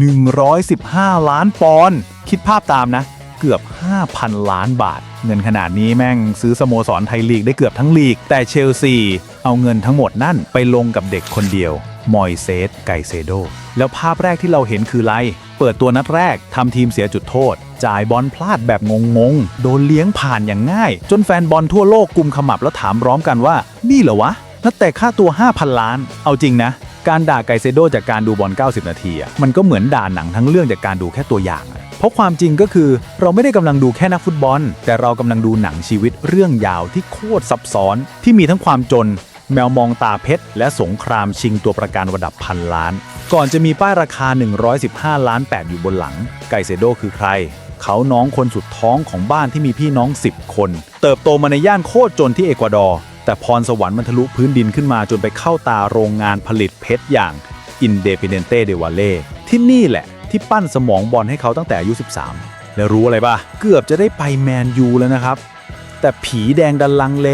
115 ล้านปอนด์คิดภาพตามนะ เกือบ 5,000 ล้านบาท เงินขนาดนี้แม่งซื้อสโมสรไทยลีกได้เกือบทั้งลีก แต่เชลซี เอาเงินทั้งหมดนั่นไปลงกับเด็กคนเดียว มอยเซส ไกเซโด แล้วภาพแรกที่เราเห็นคือไร เปิดตัวนัดแรกทำทีมเสียจุดโทษ จ่ายบอลพลาดแบบงงๆ โดนเลี้ยงผ่านอย่างง่าย จนแฟนบอลทั่วโลกกุมขมับแล้วถามร้อมกันว่า นี่เหรอวะนักแต่ค่าตัว 5,000 ล้าน เอาจริงนะ การด่าไกเซโดจากการดูบอล 90 นาทีอะมันก็เหมือนด่าหนังทั้งเรื่องจากการดูแค่ตัวอย่างอะเพราะความจริงก็คือเราไม่ได้กำลังดูแค่นักฟุตบอล แต่เรากำลังดูหนังชีวิตเรื่องยาวที่โคตรซับซ้อน ที่มีทั้งความจน แมวมองตาเพชร และสงครามชิงตัวประกันระดับพันล้าน ก่อนจะมีป้ายราคา 115 ล้าน 8 อยู่บนหลัง ไกเซโดคือใคร เขาน้องคนสุดท้องของบ้านที่มีพี่น้อง 10 คน เติบโตมาในย่านโคตรจนที่เอกวาดอร์ แต่พรสวรรค์มันทะลุพื้นดินขึ้นมาจนไปเข้าตาโรงงานผลิตเพชรอย่าง Independiente de Valle ที่นี่แหละที่ปั้นสมองบอลให้เขาตั้งแต่อายุ 13 แล้วรู้อะไรป่ะ เกือบจะได้ไปแมนยูแล้วนะครับ แต่ผีแดงดันลังเล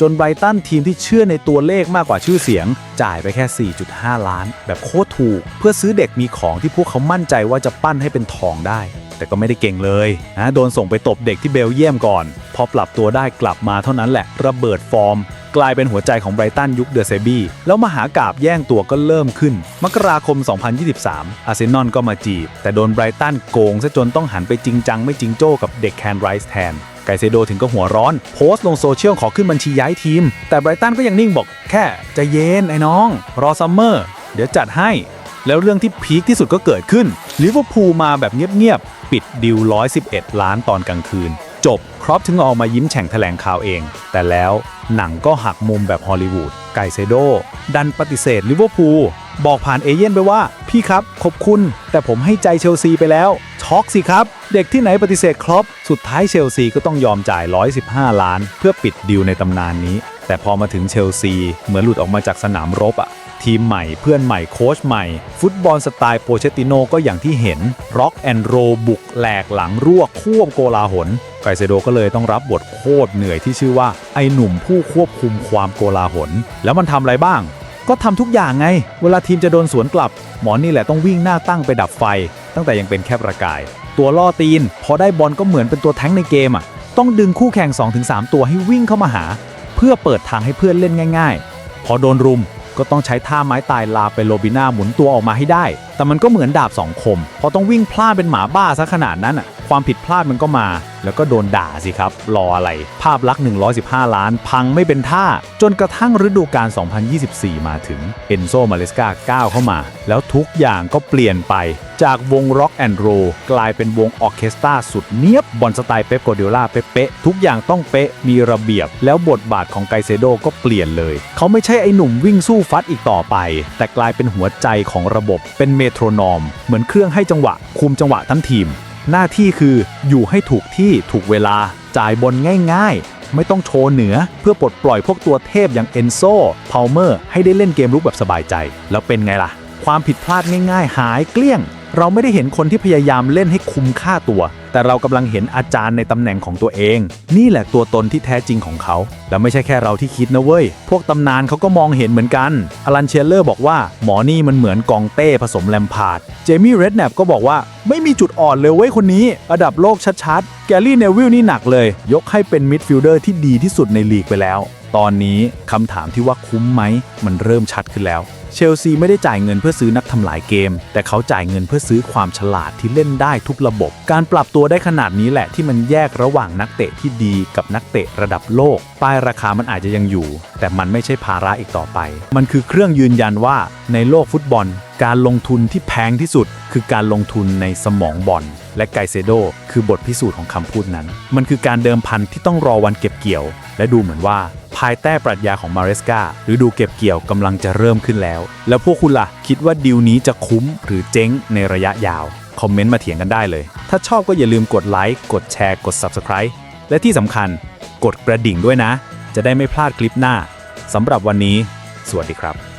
จนไบรตันทีมที่เชื่อในตัวเลขมากกว่าชื่อเสียง จ่ายไปแค่ 4.5 ล้าน แบบโคตรถูก เพื่อซื้อเด็กมีของที่พวกเขามั่นใจว่าจะปั้นให้เป็นทองได้ แต่ก็ไม่ได้เก่งเลยนะโดนส่งไปตบเด็กที่เบลเยียมก่อน พอปรับตัวได้กลับมาเท่านั้นแหละ ระเบิดฟอร์ม กลายเป็นหัวใจของไบรตันยุคเดอเซบี้แล้วมหากาบแย่งตัวก็เริ่มขึ้น มกราคม 2023 อาร์เซนอลก็มาจีบ แต่โดนไบรตันโกงซะจนต้องหันไปจริงจังไม่จริงโจ้กับเด็กแคนไรส์แทนไกเซโดถึงก็หัวร้อน โพสต์ลงโซเชียลขอขึ้นบัญชีย้ายทีม แต่ไบรตันก็ยังนิ่งบอกแค่ใจะเย็นไอ้น้อง รอซัมเมอร์ เดี๋ยวจัดให้ แล้วเรื่องที่พีคที่สุดก็เกิดขึ้นลิเวอร์พูลมาแบบเงียบๆ ปิดดิว 111 ล้านตอนกลางคืน จบครอปถึงออกมายิ้มแฉ่งแถลงข่าวเอง แต่แล้วหนังก็หักมุมแบบฮอลลีวูดไกเซโด ดันปฏิเสธลิเวอร์พูลบอกผ่านเอเย่นไปว่า พี่ครับ ขอบคุณ แต่ผมให้ใจเชลซีไปแล้ว ช็อกสิครับ เด็กที่ไหนปฏิเสธครอปสุดท้ายเชลซีก็ต้องยอมจ่าย 115 ล้าน เพื่อปิดดิวในตำนานนี้ แต่พอมาถึงเชลซีเหมือนหลุดออกมาจากสนามรบอะ ทีมใหม่เพื่อนใหม่โค้ชใหม่ ฟุตบอลสไตล์โปเชติโนก็อย่างที่เห็นร็อกแอนโรบุกแหลกหลังรั่วควบโกลาหลไกเซโดก็เลยต้องรับบทโคตรเหนื่อยที่ชื่อว่าไอหนุ่มผู้ควบคุมความโกลาหลแล้วมันทำอะไรบ้าง ก็ทำทุกอย่างไง เวลาทีมจะโดนสวนกลับ หมอนี่แหละต้องวิ่งหน้าตั้งไปดับไฟ ตั้งแต่ยังเป็นแค่ประกาย ตัวล่อตีน พอได้บอลก็เหมือนเป็นตัวแท้งในเกมอะต้องดึงคู่แข่ง 2-3 ตัวให้วิ่งเข้ามาหา เพื่อเปิดทางให้เพื่อนเล่นง่าย ๆ พอโดนรุม ก็ต้องใช้ท่าไม้ตายลาไปโรบิน่าหมุนตัวออกมาให้ได้ แต่มันก็เหมือนดาบสองคม พอต้องวิ่งพลาดเป็นหมาบ้าซะขนาดนั้นอะ ความผิดพลาดมันก็มา แล้วก็โดนด่าสิครับ รออะไร ภาพลักษณ์ 115 ล้าน พังไม่เป็นท่า จนกระทั่งฤดูกาล 2024 มาถึง เอนโซมาเลสกาก้าวเข้ามา แล้วทุกอย่างก็เปลี่ยนไป จากวงร็อกแอนด์โรกลายเป็นวงออเคสตราสุดเนียบบอลสไตล์เป๊ปโกเดล่าเป๊ะๆทุกอย่างต้องเป๊ะมีระเบียบ แล้วบทบาทของไกเซโดก็เปลี่ยนเลย เขาไม่ใช่ไอ้หนุ่มวิ่งสู้ฟัดอีกต่อไป แต่กลายเป็นหัวใจของระบบเป็นเมโทรนอม เหมือนเครื่องให้จังหวะ คุมจังหวะทั้งทีม หน้าที่คืออยู่ให้ถูกที่ถูกเวลาจ่ายบนง่ายๆ ไม่ต้องโชว์เหนือ เพื่อปลดปล่อยพวกตัวเทพอย่างเอนโซพาวเมอร์ให้ได้เล่นเกมรุกแบบสบายใจ แล้วเป็นไงล่ะ ความผิดพลาดง่ายๆ หายเกลี้ยง เราไม่ได้เห็นคนที่พยายามเล่นให้คุ้มค่าตัว แต่เรากำลังเห็นอาจารย์ในตำแหน่งของตัวเอง นี่แหละตัวตนที่แท้จริงของเขา แล้วไม่ใช่แค่เราที่คิดนะเว้ย พวกตำนานเขาก็มองเห็นเหมือนกันอลันเชลเลอร์บอกว่าหมอนี่มันเหมือนกองเต้ผสมแลมพาร์ดเจมี่เรดแนปก็บอกว่าไม่มีจุดอ่อนเลยเว้ยคนนี้ ระดับโลกชัดๆ แกลลี่เนวิลนี่หนักเลย ยกให้เป็นมิดฟิลเดอร์ที่ดีที่สุดในลีกไปแล้ว ตอนนี้คำถามที่ว่าคุ้มไหม มันเริ่มชัดขึ้นแล้ว เชลซีไม่ได้จ่ายเงินเพื่อซื้อนักทำลายเกม แต่เขาจ่ายเงินเพื่อซื้อความฉลาดที่เล่นได้ทุกระบบ การปรับตัวได้ขนาดนี้แหละที่มันแยกระหว่างนักเตะที่ดีกับนักเตะระดับโลก ป้ายราคามันอาจจะยังอยู่ แต่มันไม่ใช่ภาระอีกต่อไป มันคือเครื่องยืนยันว่าในโลกฟุตบอล การลงทุนที่แพงที่สุด คือการลงทุนในสมองบอล และไกเซโดคือบทพิสูจน์ของคำพูดนั้น มันคือการเดิมพันที่ต้องรอวันเก็บเกี่ยว และดูเหมือนว่า ภายใต้ปรัชญาของมาเรสกาหรือดูเก็บเกี่ยวกำลังจะเริ่มขึ้นแล้ว แล้วพวกคุณล่ะ คิดว่าดีลนี้จะคุ้มหรือเจ๊งในระยะยาว คอมเมนต์มาเถียงกันได้เลย ถ้าชอบก็อย่าลืมกดไลค์กดแชร์กด Subscribe และที่สำคัญกดกระดิ่งด้วยนะ จะได้ไม่พลาดคลิปหน้าสำหรับวันนี้ สวัสดีครับ